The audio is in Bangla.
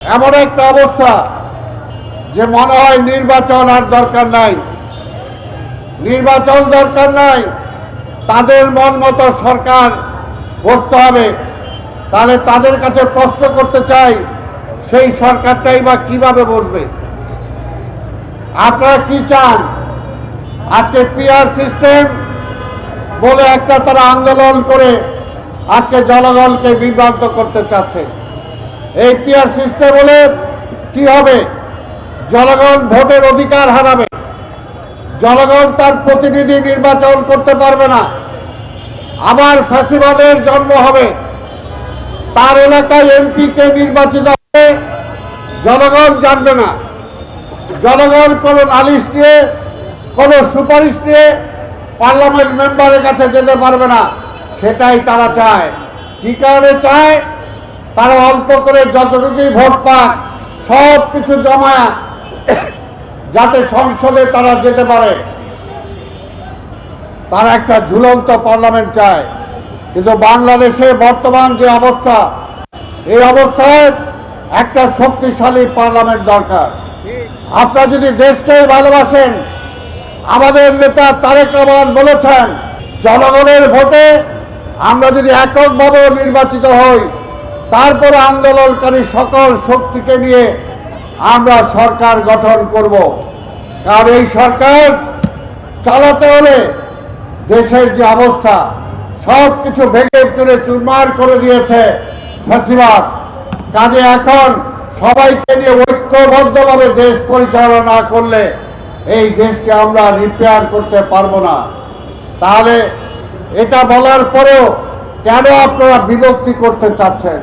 এমন একটা অবস্থা যে মনে হয় নির্বাচন আর দরকার নাই। নির্বাচন দরকার নাই। তাদের মন মতো সরকার বসতে হবে। তাহলে তাদের কাছে প্রশ্ন করতে চাই, সেই সরকারটাই বা কীভাবে বসবে? আপনারা কি চান? আজকে পিআর সিস্টেম বলে একটা তারা আন্দোলন করে আজকে জনগণকে বিভ্রান্ত করতে চাচ্ছে। এই পিআর সিস্টেম হলে কি হবে? জনগণ ভোটের অধিকার হারাবে। জনগণ তার প্রতিনিধি নির্বাচন করতে পারবে না। আবার ফ্যাসিবাদের জন্ম হবে। তার এলাকায় এমপিকে নির্বাচিত হবে। জনগণ জানবে না। জনগণ কোনো নালিশ দিয়ে, কোনো সুপারিশ দিয়ে পার্লামেন্ট মেম্বারের কাছে যেতে পারবে না। সেটাই তারা চায়। কি কারণে চায়? তারা অল্প করে যতটুকুই ভোট পাক, সব কিছু জমা যাতে সংসদে তারা যেতে পারে। তারা একটা ঝুলন্ত পার্লামেন্ট চায়। কিন্তু বাংলাদেশে বর্তমান যে অবস্থা, এই অবস্থায় একটা শক্তিশালী পার্লামেন্ট দরকার। আপনারা যদি দেশকে ভালোবাসেন, আমাদের নেতা তারেক রহমান বলেছেন, জনগণের ভোটে আমরা যদি এককভাবে নির্বাচিত হই তারপরে আন্দোলনকারী সকল শক্তিকে নিয়ে আমরা সরকার গঠন করব। কারণ এই সরকার চালাতে হলে দেশের যে অবস্থা সব কিছু ভেঙে চুরে চুরমার করে দিয়েছে ফাঁসিবাদ। কাজে এখন সবাইকে নিয়ে ঐক্যবদ্ধভাবে দেশ পরিচালনা না করলে এই দেশকে আমরা রিপেয়ার করতে পারব না। তাহলে এটা বলার পরেও কেন আপনারা বিভক্তি করতে চাচ্ছেন?